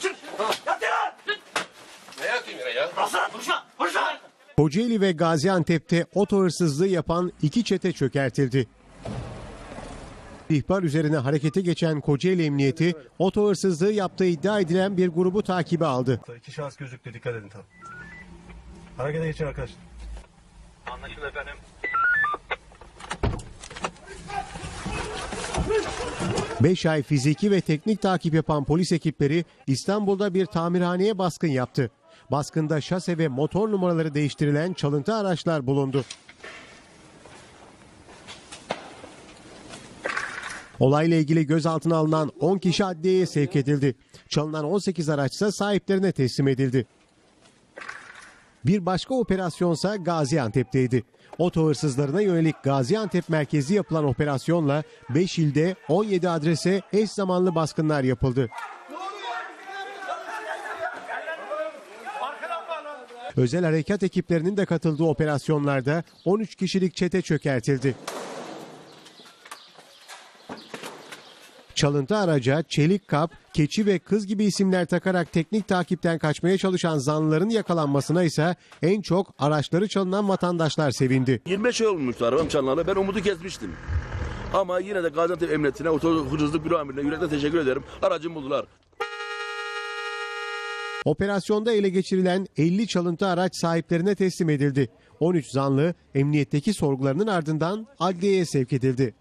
Çık Kocaeli ve Gaziantep'te oto hırsızlığı yapan iki çete çökertildi. İhbar üzerine harekete geçen Kocaeli Emniyeti oto hırsızlığı yaptığı iddia edilen bir grubu takibe aldı. İki şahıs gözüktü dikkat edin tamam. Harekete geçin arkadaşlar. Anlaşıldı efendim. Beş ay fiziki ve teknik takip yapan polis ekipleri İstanbul'da bir tamirhaneye baskın yaptı. Baskında şase ve motor numaraları değiştirilen çalıntı araçlar bulundu. Olayla ilgili gözaltına alınan 10 kişi adliyeye sevk edildi. Çalınan 18 araç ise sahiplerine teslim edildi. Bir başka operasyonsa Gaziantep'teydi. Oto hırsızlarına yönelik Gaziantep merkezi yapılan operasyonla 5 ilde 17 adrese eş zamanlı baskınlar yapıldı. Özel harekat ekiplerinin de katıldığı operasyonlarda 13 kişilik çete çökertildi. Çalıntı araca çelik kap, keçi ve kız gibi isimler takarak teknik takipten kaçmaya çalışan zanlıların yakalanmasına ise en çok araçları çalınan vatandaşlar sevindi. 25 ay olmuştu arabam çalınalı. Ben umudu kesmiştim. Ama yine de Gaziantep Emniyetine, Oto Hırsızlık Büro Amirine yürekten teşekkür ederim. Aracımı buldular. Operasyonda ele geçirilen 50 çalıntı araç sahiplerine teslim edildi. 13 zanlı emniyetteki sorgularının ardından adliyeye sevk edildi.